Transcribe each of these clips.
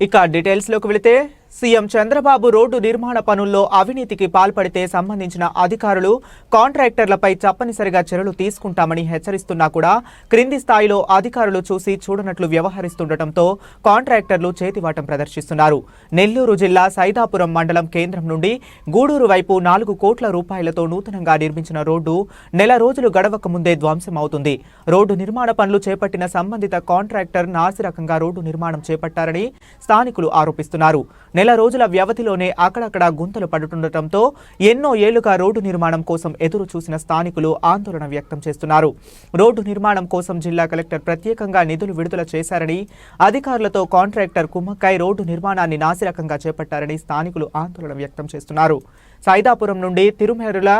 ఇక డీటెయిల్స్లోకి వెళితే సీఎం చంద్రబాబు రోడ్డు నిర్మాణ పనుల్లో అవినీతికి పాల్పడితే సంబంధించిన అధికారులు కాంట్రాక్టర్లపై తప్పనిసరిగా చర్యలు తీసుకుంటామని హెచ్చరిస్తున్నా కూడా క్రింది స్థాయిలో అధికారులు చూసి చూడనట్లు వ్యవహరిస్తుండటంతో కాంట్రాక్టర్లు చేతివాటం ప్రదర్శిస్తున్నారు. నెల్లూరు జిల్లా సైదాపురం మండలం కేంద్రం నుండి గూడూరు వైపు నాలుగు కోట్ల రూపాయలతో నూతనంగా నిర్మించిన రోడ్డు నెల రోజులు గడవక ముందే ధ్వంసం అవుతుంది. రోడ్డు నిర్మాణ పనులు చేపట్టిన సంబంధిత కాంట్రాక్టర్ నాసిరకంగా రోడ్డు నిర్మాణం చేపట్టారని స్థానికులు ఆరోపిస్తున్నారు. నెల రోజుల వ్యవధిలోనే అక్కడక్కడ గుంతలు పడుతుండటంతో ఎన్నో ఏళ్ళుగా రోడ్డు నిర్మాణం కోసం ఎదురు చూసిన స్థానికులు ఆందోళన వ్యక్తం చేస్తున్నారు. రోడ్డు నిర్మాణం కోసం జిల్లా కలెక్టర్ ప్రత్యేకంగా నిధులు విడుదల చేశారని అధికారులతో కాంట్రాక్టర్ కుమ్మక్కై రోడ్డు నిర్మాణాన్ని నాసిరకంగా చేపట్టారని స్థానికులు ఆందోళన వ్యక్తం చేస్తున్నారు. సైదాపురం నుండి తిరుమేరుల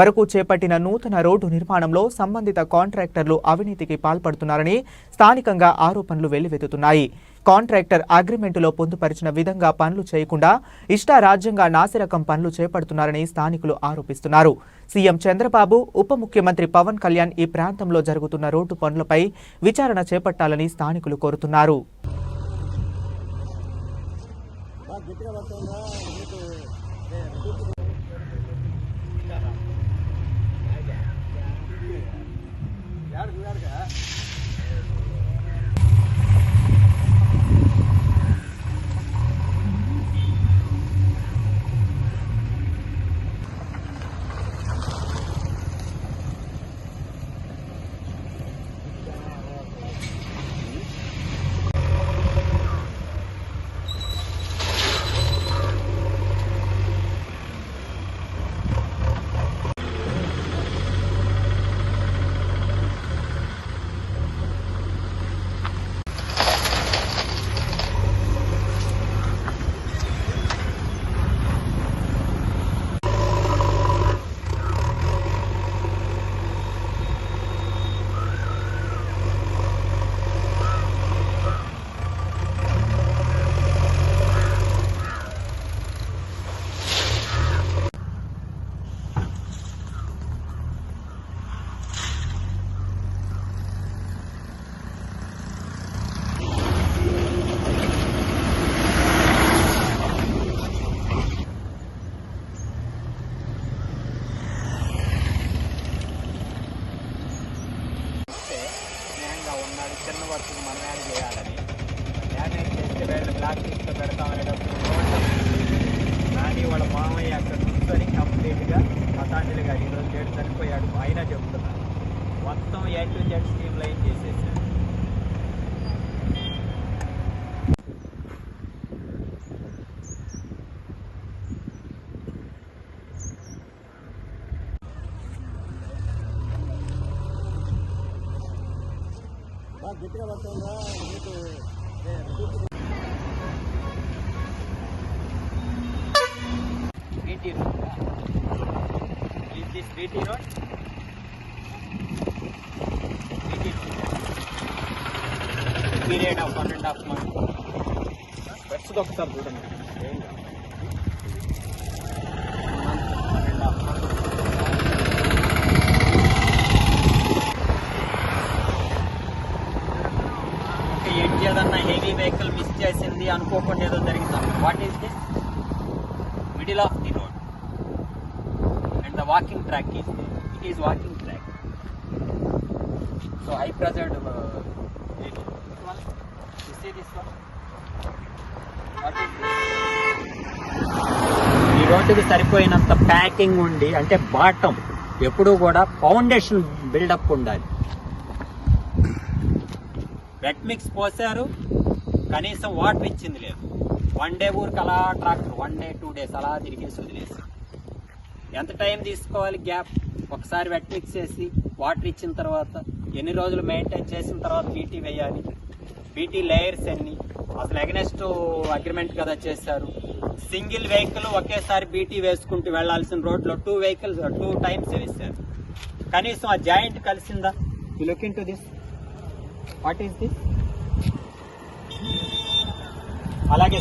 వరకు చేపట్టిన నూతన రోడ్డు నిర్మాణంలో సంబంధిత కాంట్రాక్టర్లు అవినీతికి పాల్పడుతున్నారని స్థానికంగా ఆరోపణలు వెల్లువెత్తుతున్నాయి. కాంట్రాక్టర్ అగ్రిమెంటులో పొందుపరిచిన విధంగా పనులు చేయకుండా ఇష్టారాజ్యంగా నాసిరకం పనులు చేపడుతున్నారని స్థానికులు ఆరోపిస్తున్నారు. సీఎం చంద్రబాబు ఉప ముఖ్యమంత్రి పవన్ కళ్యాణ్ ఈ ప్రాంతంలో జరుగుతున్న రోడ్డు పనులపై విచారణ చేపట్టాలని స్థానికులు కోరుతున్నారు. స్నేహంగా ఉన్నాడు చిన్న వర్క్ మనం యాడ్ చేయాలని. యాడ్ చేస్తే వీళ్ళు బ్లాక్ లిస్ట్లో పెడతామనేటప్పుడు నాని వాళ్ళ మామయ్య అక్కడ కూర్చొని BT road is this BT road BT road period of one and half month బెస్ట్గా ఒకసారి చూడండి ఏం అండ్ హాఫ్ మంత్ అనుకోకుండా ఏదో జరిగిందా. What is this? Middle of the road. And the walking track is it is walking track. So high pressured uh, ఈ రోడ్డుకి సరిపోయినంత ప్యాకింగ్ ఉండి అంటే బాటం ఎప్పుడూ కూడా ఫౌండేషన్ బిల్డప్ ఉండాలి. వెట్ మిక్స్ పోసారు కనీసం వాటర్ ఇచ్చింది లేదు. వన్ డే ఊరికి అలా tractor one day two days అలా తిరిగేసి వదిలేసి. ఎంత టైం తీసుకోవాలి గ్యాప్? ఒకసారి వెట్ మిక్స్ చేసి వాటర్ ఇచ్చిన తర్వాత ఎన్ని రోజులు మెయింటైన్ చేసిన తర్వాత బీటీ వేయాలి? బీటీ లేయర్స్ ఎన్ని? అసలు అగెనెస్ట్ అగ్రిమెంట్ కదా చేశారు. సింగిల్ వెహికల్ ఒకేసారి బీటీ వేసుకుంటూ వెళ్ళాల్సిన రోడ్లో టూ వెహికల్స్ టూ టైమ్స్ వేశారు. కనీసం ఆ joint కలిసిందా? You look in to this what is this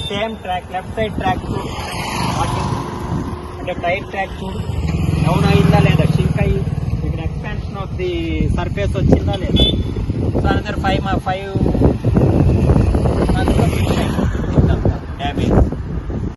same track left side track చూడు. అంటే టైర్ ట్రాక్ చూడు. డౌన్ అయిందా లేదా? షింక్ అయ్యి ఇక్కడ ఎక్స్పాన్షన్ ఆఫ్ ది సర్ఫేస్ వచ్చిందా లేదా? సో అందరు ఫైవ్ ఫైవ్ మంత్స్లో